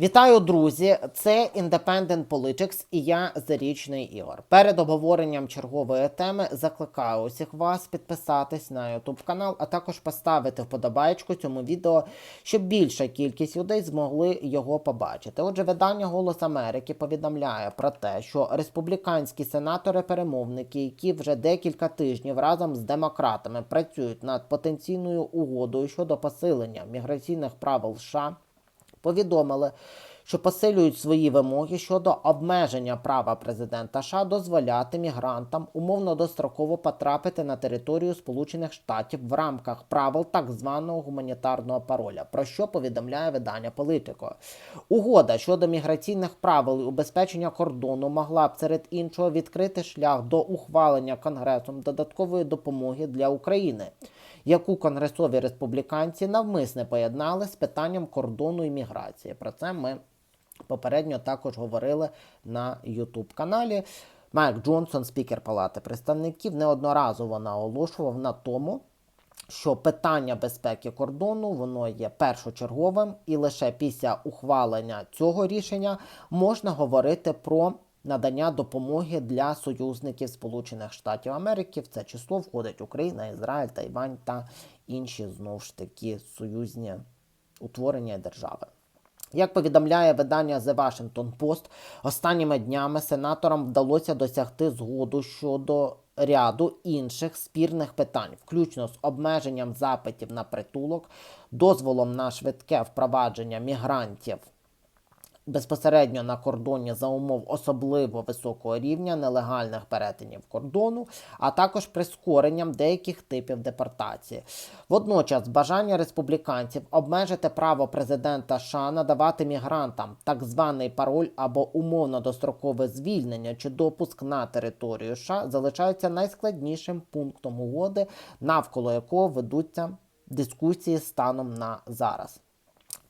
Вітаю, друзі! Це Independent Politics і я Зарічний Ігор. Перед обговоренням чергової теми закликаю усіх вас підписатись на YouTube канал, а також поставити вподобайку цьому відео, щоб більша кількість людей змогли його побачити. Отже, видання Голос Америки повідомляє про те, що республіканські сенатори-перемовники, які вже декілька тижнів разом з демократами працюють над потенційною угодою щодо посилення міграційних правил США повідомили, що посилюють свої вимоги щодо обмеження права президента США дозволяти мігрантам умовно достроково потрапити на територію Сполучених Штатів в рамках правил так званого гуманітарного пароля, про що повідомляє видання Політико. Угода щодо міграційних правил і убезпечення кордону могла б серед іншого відкрити шлях до ухвалення Конгресом додаткової допомоги для України яку конгресові республіканці навмисне поєднали з питанням кордону і міграції. Про це ми попередньо також говорили на youtube каналі. Майк Джонсон, спікер Палати представників, неодноразово наголошував на тому, що питання безпеки кордону воно є першочерговим, і лише після ухвалення цього рішення можна говорити про надання допомоги для союзників Сполучених Штатів Америки. В це число входить Україна, Ізраїль, Тайвань та інші знову ж таки союзні утворення держави. Як повідомляє видання The Washington Post, останніми днями сенаторам вдалося досягти згоду щодо ряду інших спірних питань, включно з обмеженням запитів на притулок, дозволом на швидке впровадження мігрантів безпосередньо на кордоні за умов особливо високого рівня нелегальних перетинів кордону, а також прискоренням деяких типів депортації. Водночас, бажання республіканців обмежити право президента США надавати мігрантам так званий пароль або умовно дострокове звільнення чи допуск на територію США залишається найскладнішим пунктом угоди, навколо якого ведуться дискусії станом на зараз.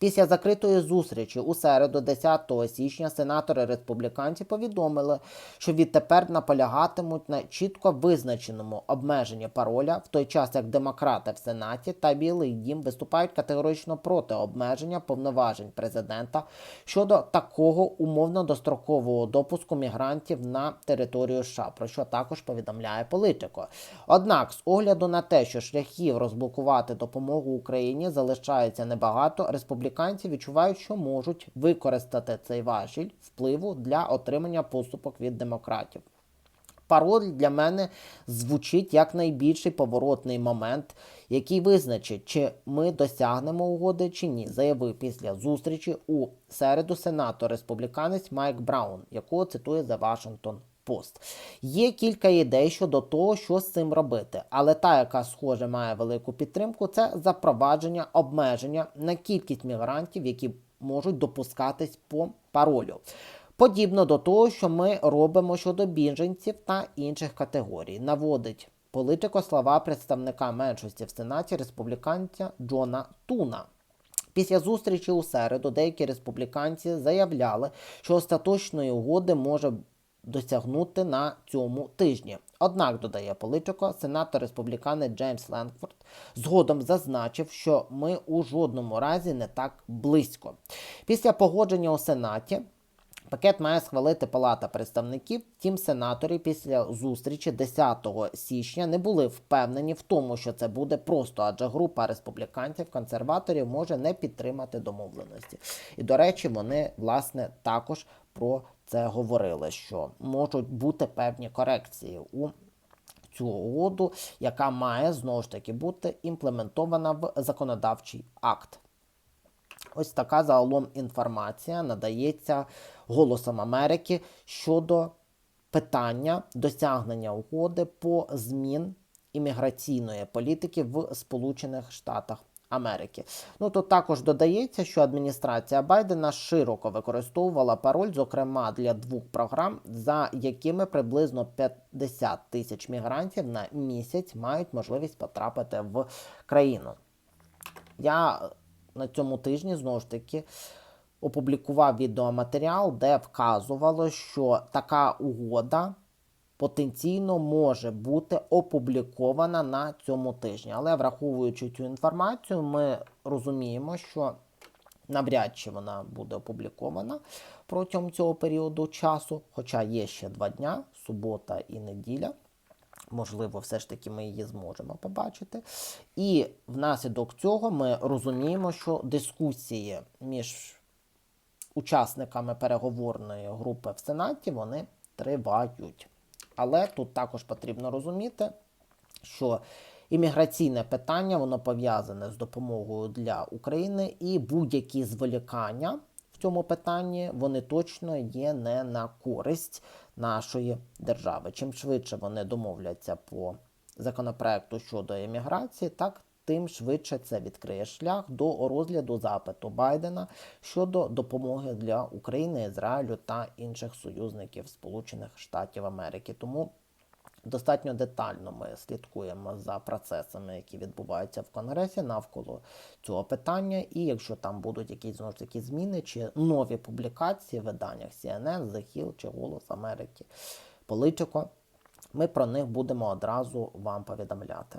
Після закритої зустрічі у середу, 10 січня, сенатори республіканці повідомили, що відтепер наполягатимуть на чітко визначеному обмеженні пароля, в той час як демократи в Сенаті та Білий Дім виступають категорично проти обмеження повноважень президента щодо такого умовно дострокового допуску мігрантів на територію США, про що також повідомляє політико. Однак, з огляду на те, що шляхів розблокувати допомогу Україні залишається небагато, республіканці відчувають, що можуть використати цей важіль впливу для отримання поступок від демократів. Пароль для мене звучить як найбільший поворотний момент, який визначить, чи ми досягнемо угоди чи ні, заявив після зустрічі у середу сенатор республіканець Майк Браун, якого цитує The Washington Post. Є кілька ідей щодо того, що з цим робити, але та, яка схоже має велику підтримку, це запровадження обмеження на кількість мігрантів, які можуть допускатись по паролю. Подібно до того, що ми робимо щодо біженців та інших категорій, наводить політико слова представника меншості в Сенаті республіканця Джона Туна. Після зустрічі у середу деякі республіканці заявляли, що остаточної угоди може досягнути на цьому тижні. Однак, додає політико, сенатор республіканець Джеймс Ленкфорд згодом зазначив, що ми у жодному разі не так близько. Після погодження у Сенаті. Пакет має схвалити Палата представників. Втім, сенатори після зустрічі 10 січня не були впевнені в тому, що це буде просто, адже група республіканців, консерваторів може не підтримати домовленості. І до речі, вони власне також про це говорили, що можуть бути певні корекції у цю угоду, яка має знову ж таки бути імплементована в законодавчий акт. Ось така загалом інформація надається Голосом Америки щодо питання досягнення угоди по змін імміграційної політики в Сполучених Штатах Америки. Ну тут також додається, що адміністрація Байдена широко використовувала пароль, зокрема для двох програм, за якими приблизно 50 тисяч мігрантів на місяць мають можливість потрапити в країну. Я на цьому тижні знову ж таки опублікував відеоматеріал, де вказувало, що така угода потенційно може бути опублікована на цьому тижні. Але враховуючи цю інформацію, ми розуміємо, що навряд чи вона буде опублікована протягом цього періоду часу, хоча є ще два дня, субота і неділя. Можливо, все ж таки ми її зможемо побачити. І внаслідок цього ми розуміємо, що дискусії між учасниками переговорної групи в Сенаті вони тривають. Але тут також потрібно розуміти, що імміграційне питання воно пов'язане з допомогою для України, і будь-які зволікання в цьому питанні вони точно є не на користь нашої держави. Чим швидше вони домовляться по законопроекту щодо імміграції, так тим швидше це відкриє шлях до розгляду запиту Байдена щодо допомоги для України, Ізраїлю та інших союзників Сполучених Штатів Америки. Тому Достатньо детально ми слідкуємо за процесами, які відбуваються в Конгресі навколо цього питання. І якщо там будуть якісь знову ж таки зміни чи нові публікації в виданнях CNN, The Hill чи Голос Америки, Politico, ми про них будемо одразу вам повідомляти.